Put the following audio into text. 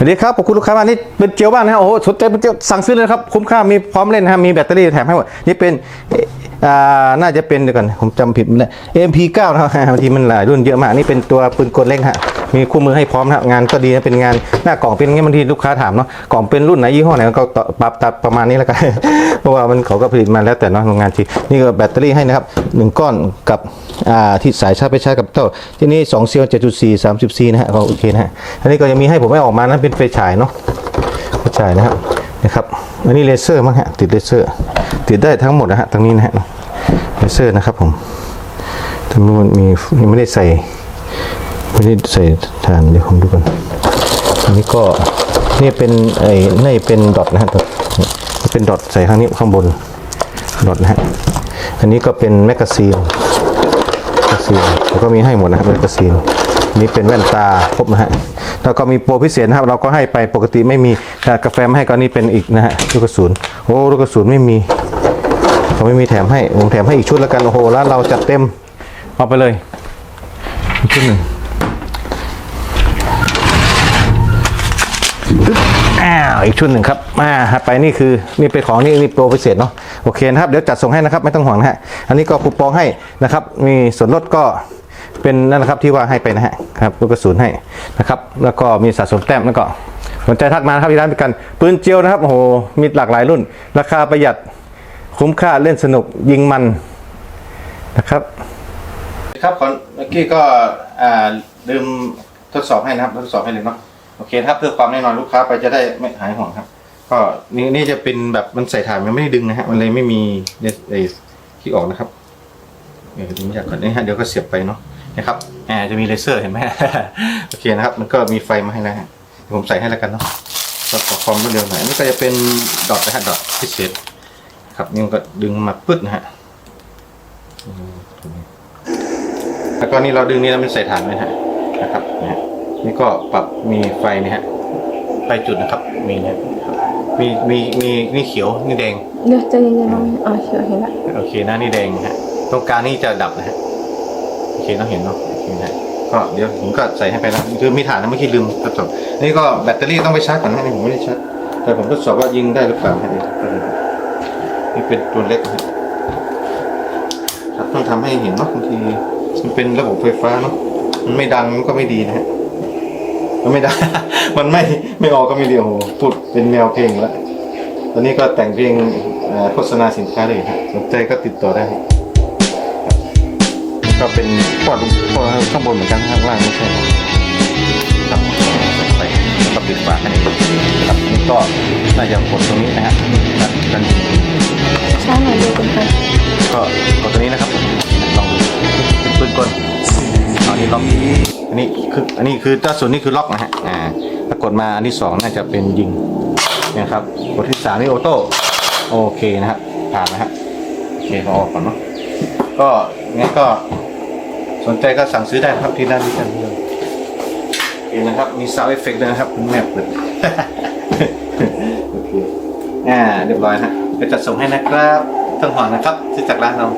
สวัสดีครับขอบคุณลูกค้ามากนี่เป็นเจียวบ้านนะฮะโอ้โหสนใจเป็นเจียวสั่งซื้อเลยนะครับคุ้มค่ามีพร้อมเล่นนะฮะมีแบตเตอรี่แถมให้หมดนี่เป็นอ่าน่าจะเป็นเดี๋ยวก่อนผมจำผิดไม่ได้ MP9 นะครับบางทีมันหลายรุ่นเยอะมากนี่เป็นตัวปืนกลเล็งฮะ มีคู่มือให้พร้อมนะงานก็ดีนะเป็นงานหน้ากล่องเป็นอย่างเงี้ยบางทีลูกค้าถามเนาะกล่องเป็นรุ่นไหนยี่ห้อไหนก็ปรับตัดประมาณนี้แล้วกัน เพราะว่ามันเขาก็ผลิตมาแล้วแต่เนาะโรงงานทีนี่ก็แบตเตอรี่ให้นะครับหนึ่งก้อนกับอ่าที่สายชาร์จไปชาร์จกับเต้าที่นี่2เซลล์7.4 30นะฮะก็โอเคนะฮะอันนี้ก็ยังมีให้ผมไม่ออกมานะเป็นไฟฉายเนาะไฟฉายนะครับนะครับอันนี้เลเซอร์มั้งฮะติดเลเซอร์ ติดได้ทั้งหมดนะฮะตรงนี้นะฮะเลเซอร์นะครับผมทำไมมันมีไม่ได้ใส่ ไม่ได้ใส่ฐานเดี๋ยวผมดูก่อนอันนี้ก็นี่เป็นไอ้นี่เป็นดอทนะฮะดอทเป็นดอทใส่ข้างนี้ข้างบนดอทนะฮะอันนี้ก็เป็นแมกกาซีนแมกกาซีนแล้วก็มีให้หมดนะครับแมกกาซีนนี่เป็นแว่นตาครบนะฮะแล้วก็มีโปรพิเศษนะครับ เราก็ให้ไปปกติไม่มีกาแฟไม่ให้ก็นี่เป็นอีกนะฮะลูกกระสุนโอ้ลูกกระสุนไม่มีเขาไม่มีแถมให้ผมแถมให้อีกชุดแล้วกันโอ้โหแล้วเราจัดเต็มเอาไปเลยชุดหนึ่ง อ้าวอีกชุดหนึ่งครับมาฮะไปนี่คือนี่เป็นของนี่นี่โปรพิเศษเนาะโอเคนะครับเดี๋ยวจัดส่งให้นะครับไม่ต้องห่วงนะฮะอันนี้ก็คูปองให้นะครับ มีส่วนลดก็เป็นนั่นนะครับที่ว่าให้ไปนะฮะครับลูกกระสุนให้นะครับ แล้วก็มีสะสมแต้มแล้วก็สนใจทักมานะครับที่ร้านเป็นกันปืนเจียวนะครับโอ้โหมีหลากหลายรุ่น ราคาประหยัดคุ้มค่าเล่นสนุกยิงมันนะครับครับก่อนเมื่อกี้ก็อ่าลืมทดสอบให้นะครับทดสอบให้เลยเนาะ โอเคนะครับเพื่อความแน่นอนลูกค้าไปจะได้ไม่หายห่วงครับ ก็นี่นี่จะเป็นแบบมันใส่ถ่านมันไม่ได้ดึงนะฮะมันเลยไม่มีเนสไอ้ที่ออกนะครับเดี๋ยวดูไม่อยากก่อนนี่ฮะเดี๋ยวก็เสียบไปเนาะนะครับแอ่าจะมีเลเซอร์เห็นไหมโอเคนะครับ มันก็มีไฟมาให้แล้วฮะเดี๋ยวผมใส่ให้แล้วกันเนาะก็ขอความรวดเร็วหน่อยอันนี้ก็จะเป็นดอทนะฮะดอทพิเศษครับนี่มันก็ดึงมาปึ๊ดนะฮะแล้วก็นี่เราดึงนี่แล้วมันใส่ฐานไว้นะฮะนะครับนะฮะ นี่ก็ปรับมีไฟนะฮะไฟจุดนะครับ มีนะครับมีมีมีนี่เขียวนี่แดงเดี๋ยวใจเย็นๆน้องอ๋อเขียวเห็นละโอเคนะนี่แดงนะฮะตรงกลางนี่จะดับนะฮะโอเคเนาะเห็นเนาะโอเคนะฮะก็เดี๋ยวผมก็ใส่ให้ไปนะคือมีฐานนะเมื่อกี้ลืมทดสอบนี่ก็แบตเตอรี่ต้องไปชาร์จก่อนนะนี่ผมไม่ได้ชาร์จแต่ผมทดสอบว่ายิงได้หรือเปล่าฮะนี่นี่เป็นตัวเล็กนะฮะครับต้องทำให้เห็นเนาะบางทีมันเป็นระบบไฟฟ้าเนาะมันไม่ดังมันก็ไม่ดีนะฮะ มันไม่ได้ มันไม่ไม่ออกก็ไม่ดีโอ้โหพูดเป็นแนวเพลงแล้วตอนนี้ก็แต่งเพลงโฆษณาสินค้าเลยครับสนใจก็ติดต่อได้ก็เป็นปอดปอดข้างบนเหมือนกันข้างล่างไม่ใช่ครับไปก็ปิดฝาให้ครับอันนี่ก็น่าจะกดตรงนี้นะฮะกันช้หน่อยเดียวกันไปก็ ล็อกอันนี้คืออันนี้คือถ้าส่วนนี้คือล็อกนะฮะอ่าถ้ากดมาอันที่สองน่าจะเป็นยิงนะครับกดที่สามนี่ออโต้โอเคนะครับผ่านนะฮะโอเคเราออกก่อนเนาะก็งั้นก็สนใจก็สั่งซื้อได้ครับที่ร้านนี้กันเลยเห็นนะครับมีซาวด์เอฟเฟกต์ด้วยนะครับคุณแม่เปิดโอเคอ่าเรียบร้อยฮะจะจัดส่งให้นะครับต้องห่วงนะครับซื้อจากร้านเรา